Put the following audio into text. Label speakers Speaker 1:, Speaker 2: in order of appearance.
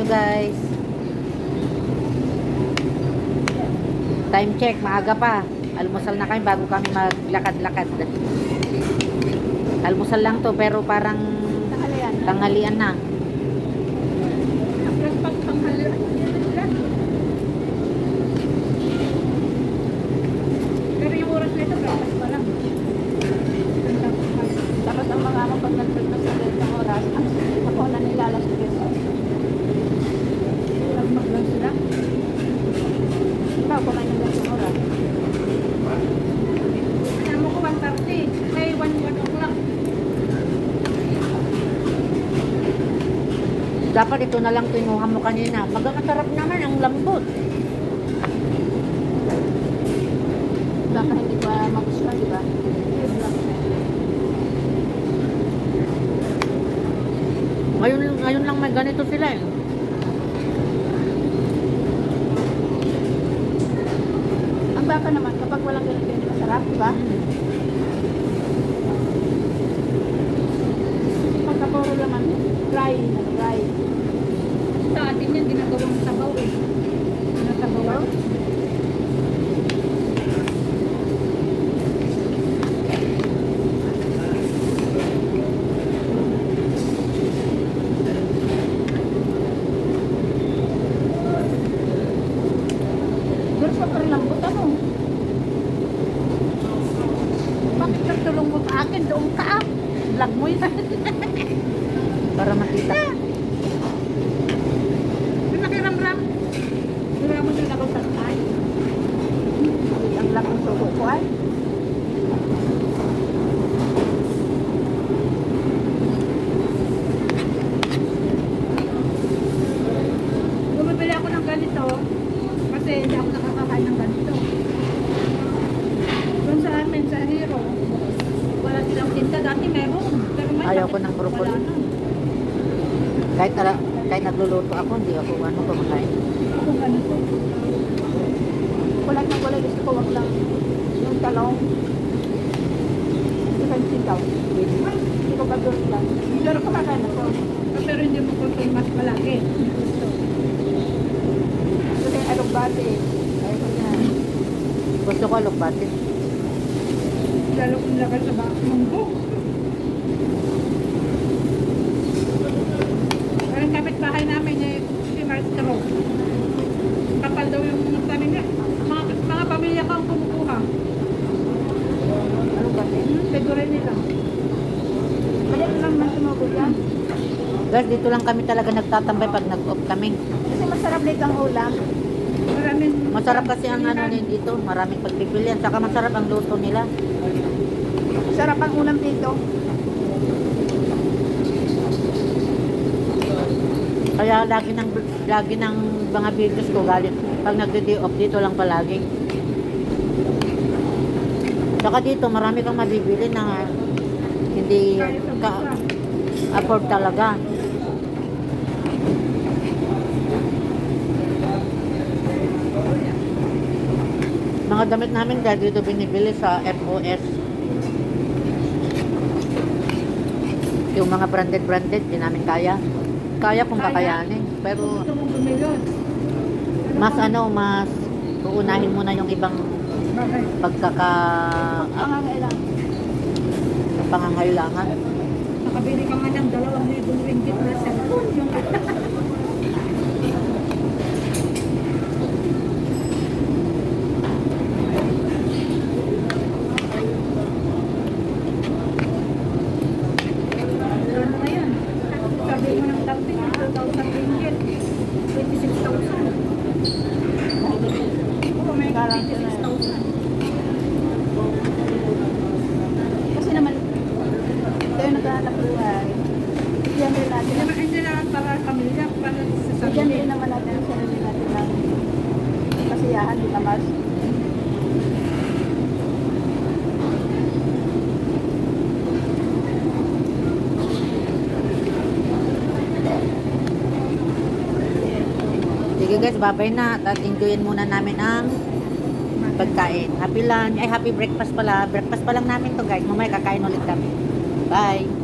Speaker 1: tayo guys. Time check, maaga pa. Almusal na kami bago kami maglakad-lakad. Almusal lang to pero parang tanghalian na. Dapat ito na lang kinuha mo kanina. Magkakasarap naman ang lambot.
Speaker 2: Baka hindi pa magustuhan, di ba?
Speaker 1: Ngayon, ngayon lang may ganito sila eh.
Speaker 2: Ang baka naman, kapag walang ganito, hindi masarap, di ba? Pagkapuro naman, dry, na dry. Sa atin yan, ginagawang sabaw eh. Ginagawa? Pero sa perlambot ano? Bakit nagtulong mo sa akin? Doon ka ah. Vlog mo yun.
Speaker 1: Para makita.
Speaker 2: Nakiramram. Mo din ako sa tay. Ang lakang suko ko ay. Bumibili ako ng ganito kasi hindi ako nakakakain ng ganito. Doon sa amin, sa Hero, wala silang tinta. Dati meron. Pero may
Speaker 1: Ayaw ko ng broccoli.
Speaker 2: wala na?
Speaker 1: Kahit, ala- kahit nagluluto ako, hindi ako ano kumakain.
Speaker 2: Kung ganito. Kulay ng kulay, gusto ko wag lang yung talong. Isang sitaw. Hindi ko pag-doon lang. Pero kumakain na to. Pero hindi mo consume mas malaki. Kasi alugbate. Ayaw ko na.
Speaker 1: Gusto ko alokbati.
Speaker 2: Lalo kung lakas sa baka munggo. Parang kapitbahay namin eh, si Maestro. Kapal daw yung mga tanim niya. Mga, mga pamilya ka ang kumukuha.
Speaker 1: Alokbati.
Speaker 2: Hmm, Siguro nila. Maliit lang man sumubo yan.
Speaker 1: Guys, dito lang kami talaga nagtatambay pag nag-off kami.
Speaker 2: Kasi masarap din ang ulam. Maraming...
Speaker 1: Masarap kasi ang ano din dito, maraming pagpipilian. Saka masarap ang luto nila.
Speaker 2: Sarap ang ulam dito.
Speaker 1: Kaya lagi ng lagi ng mga videos ko galit. Pag nagde-day off dito lang palagi. Saka dito marami kang mabibili na hindi ka afford talaga. Mga damit namin dahil dito binibili sa FOS. Yung mga branded branded, di namin kaya. Kaya kung
Speaker 2: Kaya?
Speaker 1: kakayanin. Pero mas ano, mas uunahin mo na yung ibang pagkaka
Speaker 2: Pangangailang.
Speaker 1: pangangailangan.
Speaker 2: Nakabili ka nga ng dalawang libong ringgit na cellphone. Yung Ano na yan? Sabi mo ng tapin, 2,000 ringgit. 26,000. Oo, may 26,000. Kasi naman, kayo naghahanap buhay. Bigyan rin natin. Hindi, hindi naman para pamilya, para sa Bigyan rin naman natin ang sarili natin ng kasiyahan, di?
Speaker 1: Sige guys, babay na. At enjoyin muna namin ang pagkain. Happy lunch. Ay, happy breakfast pala. Breakfast pa lang namin to guys. Mamaya kakain ulit kami. Bye.